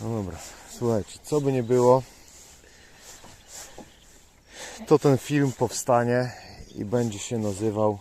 No dobra, słuchajcie, co by nie było, to ten film powstanie i będzie się nazywał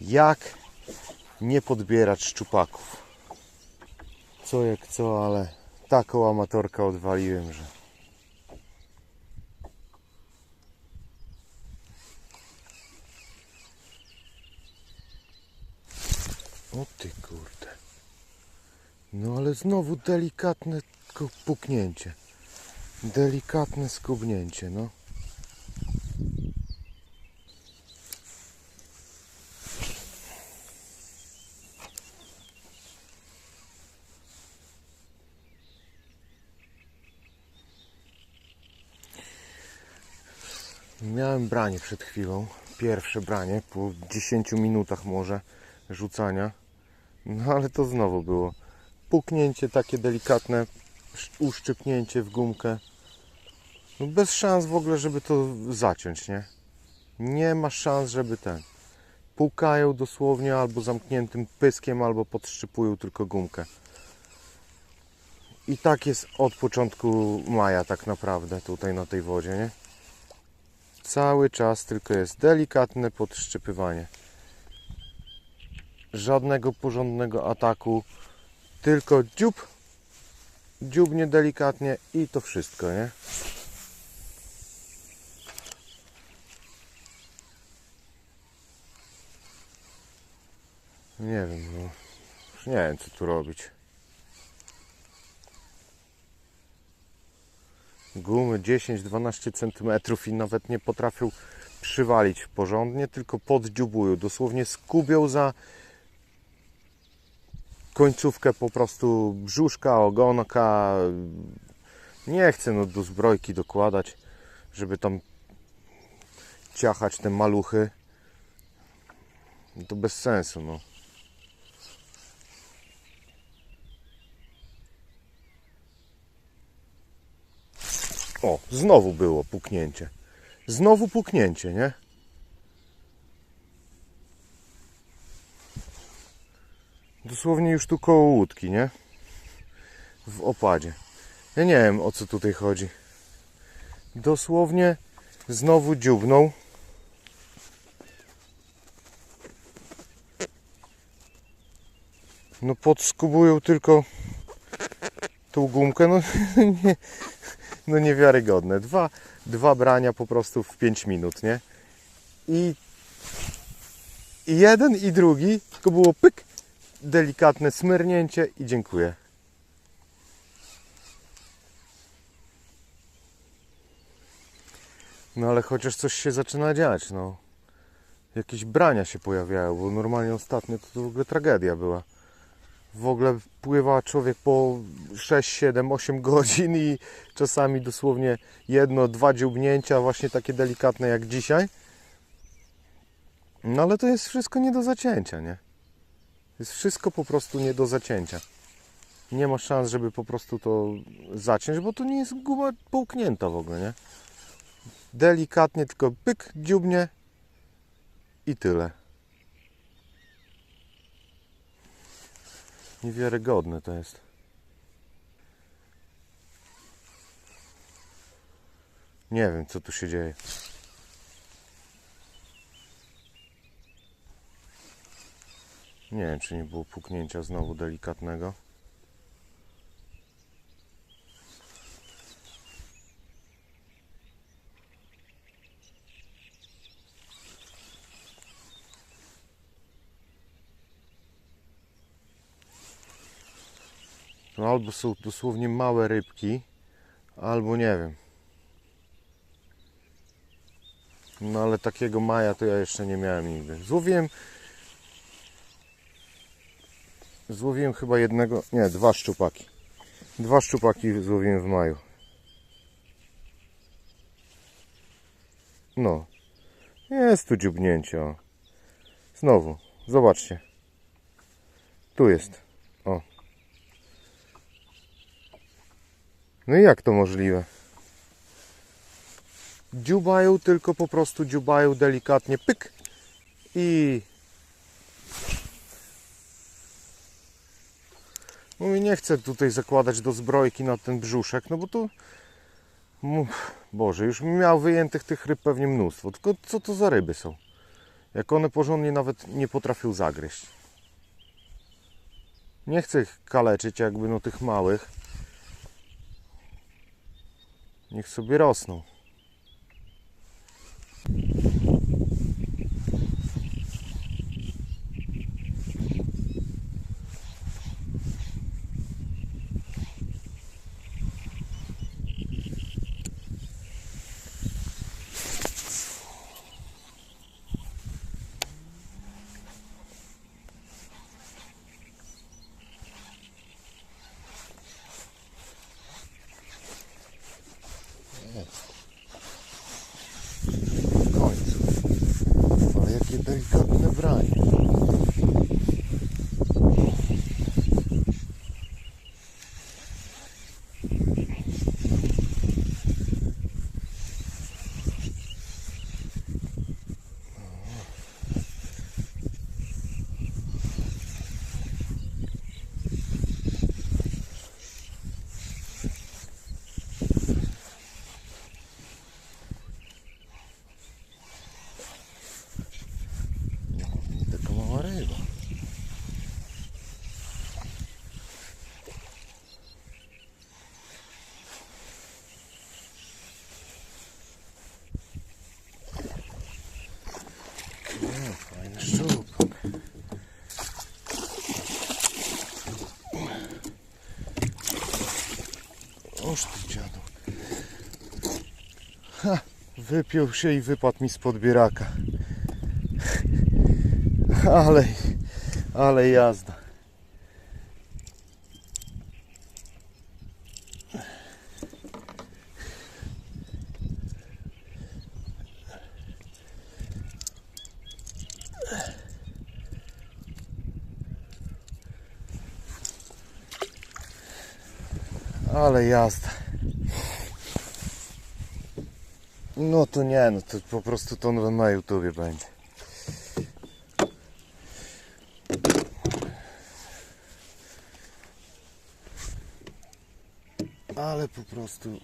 Jak nie podbierać szczupaków. Co jak co, ale taką amatorkę odwaliłem, że O ty kurde. No ale znowu delikatne puknięcie. Delikatne skubnięcie, no. Miałem branie przed chwilą. Pierwsze branie po 10 minutach może rzucania. No ale to znowu było puknięcie takie delikatne, sz- uszczypnięcie w gumkę. No bez szans w ogóle, żeby to zaciąć, nie? Nie ma szans, żeby ten. Pukają dosłownie albo zamkniętym pyskiem, albo podszczypują tylko gumkę. I tak jest od początku maja tak naprawdę tutaj na tej wodzie, nie? Cały czas tylko jest delikatne podszczypywanie żadnego porządnego ataku, tylko dziób, dziubnie delikatnie i to wszystko, nie? Nie wiem, no, już nie wiem co tu robić. Gumy 10-12 cm i nawet nie potrafią przywalić porządnie, tylko poddziubują, dosłownie skubią za końcówkę po prostu brzuszka, ogonka. Nie chcę no, do zbrojki dokładać, żeby tam ciachać te maluchy. To bez sensu, no. O, znowu było puknięcie. Znowu puknięcie, nie? Dosłownie już tu koło łódki, nie? W opadzie. Ja nie wiem o co tutaj chodzi. Dosłownie znowu dziubnął. No podskubują tylko tą gumkę, no, nie, no niewiarygodne. Dwa, dwa brania po prostu w 5 minut, nie? I, I jeden i drugi, tylko było pyk, delikatne smyrnięcie i dziękuję. No ale chociaż coś się zaczyna dziać, no. Jakieś brania się pojawiają, bo normalnie ostatnio to, to w ogóle tragedia była. W ogóle pływa człowiek po 6, 7, 8 godzin i czasami dosłownie jedno, dwa dziubnięcia, właśnie takie delikatne jak dzisiaj. No ale to jest wszystko nie do zacięcia, nie? Jest wszystko po prostu nie do zacięcia. Nie ma szans, żeby po prostu to zaciąć, bo to nie jest guma połknięta w ogóle, nie? Delikatnie tylko pyk, dziubnie i tyle. Niewiarygodne to jest. Nie wiem, co tu się dzieje. Nie wiem, czy nie było puknięcia znowu delikatnego. No albo są dosłownie małe rybki, albo nie wiem. No ale takiego maja to ja jeszcze nie miałem nigdy. Złowiłem Złowiłem chyba jednego, nie, dwa szczupaki. Dwa szczupaki złowiłem w maju. No. Jest tu dziubnięcie. Znowu, zobaczcie. Tu jest. O. No i jak to możliwe? Dziubają, tylko po prostu dziubają delikatnie, pyk. I Mówię, nie chcę tutaj zakładać do zbrojki na ten brzuszek, no bo tu... Boże, już miał wyjętych tych ryb pewnie mnóstwo. Tylko co to za ryby są? Jak one porządnie nawet nie potrafią zagryźć. Nie chcę ich kaleczyć jakby no tych małych. Niech sobie rosną. W końcu. Ale jakie delikatne branie. Nie taka mała ryba. No, fajny szczupak. Oż ty dziadu. Ha, wypiął się i wypadł mi z podbieraka. Ale, ale jazda. Ale jazda. No to nie, no to po prostu to na YouTubie będzie. ale po prostu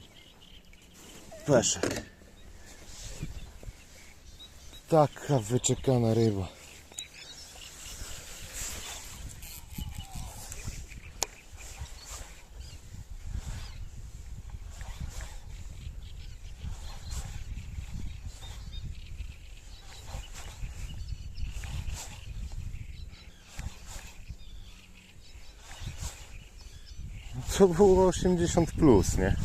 peszek. Taka wyczekana ryba. To było 80 plus, nie?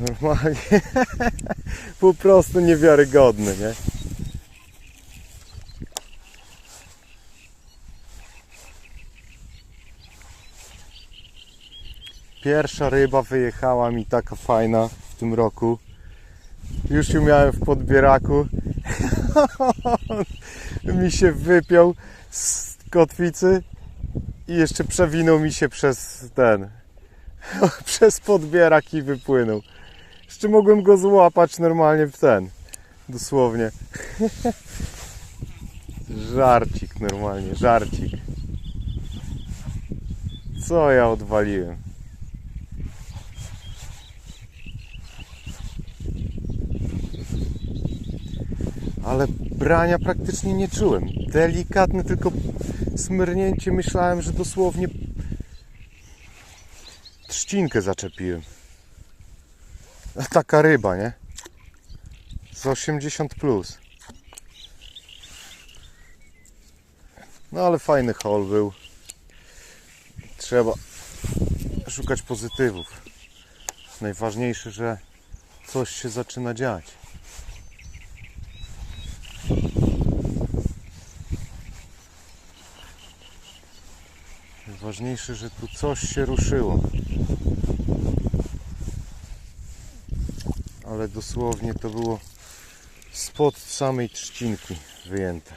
Normalnie. po prostu niewiarygodny, nie? Pierwsza ryba wyjechała mi taka fajna w tym roku. Już ją miałem w podbieraku. mi się wypiął z kotwicy i jeszcze przewinął mi się przez ten, przez podbierak i wypłynął. Jeszcze mogłem go złapać normalnie w ten, dosłownie. żarcik normalnie, żarcik. Co ja odwaliłem? Ale brania praktycznie nie czułem. Delikatne tylko smyrnięcie. Myślałem, że dosłownie trzcinkę zaczepiłem. Taka ryba, nie? Z 80 plus. No ale fajny hol był. Trzeba szukać pozytywów. Najważniejsze, że coś się zaczyna dziać. Ważniejsze, że tu coś się ruszyło. Ale dosłownie to było spod samej trzcinki wyjęte.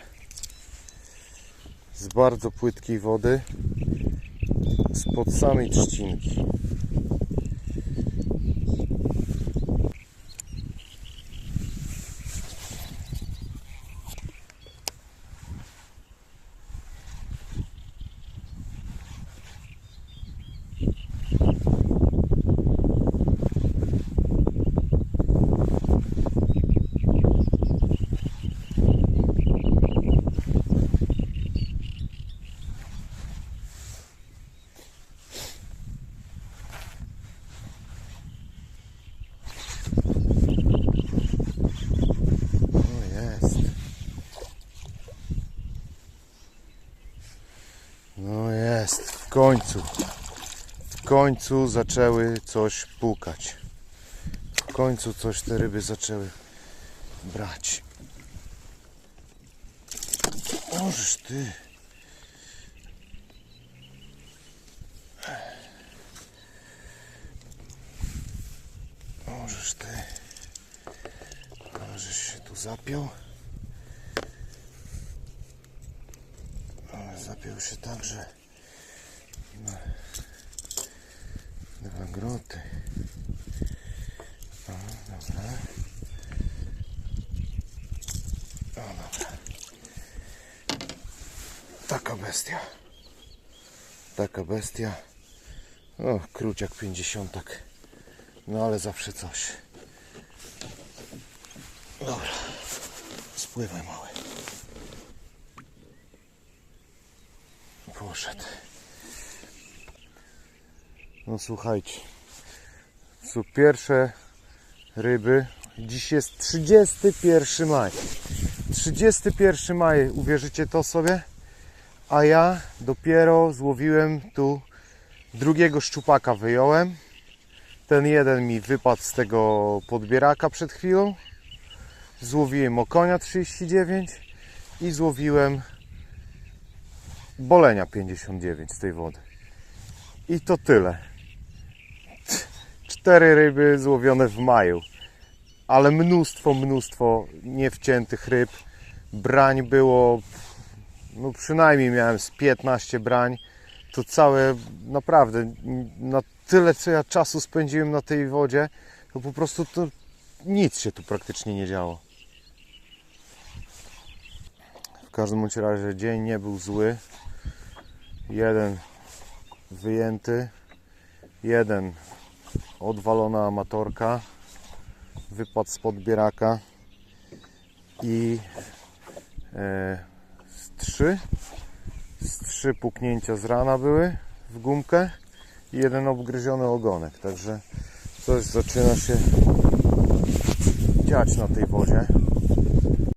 Z bardzo płytkiej wody. Spod samej trzcinki. Końcu, w końcu zaczęły coś pukać. W końcu coś te ryby zaczęły brać. Możesz ty. Możesz ty. Możesz się tu zapiął. Zapiął się tak, że na dwa groty. O, dobra. O, dobra. Taka bestia. Taka bestia. O, króciak pięćdziesiątek. No ale zawsze coś. Dobra. Spływaj mały. Poszedł. No słuchajcie. Są pierwsze ryby. Dziś jest 31 maj. 31 maj, uwierzycie to sobie? A ja dopiero złowiłem tu drugiego szczupaka wyjąłem. Ten jeden mi wypadł z tego podbieraka przed chwilą. Złowiłem okonia 39 i złowiłem bolenia 59 z tej wody. I to tyle. Cztery ryby złowione w maju. Ale mnóstwo, mnóstwo niewciętych ryb. Brań było, no przynajmniej miałem z 15 brań. To całe, naprawdę, na tyle co ja czasu spędziłem na tej wodzie, to po prostu to nic się tu praktycznie nie działo. W każdym razie dzień nie był zły. Jeden wyjęty, jeden odwalona amatorka, wypadł z podbieraka i e, z trzy, z trzy puknięcia z rana były w gumkę i jeden obgryziony ogonek. Także coś zaczyna się dziać na tej wodzie.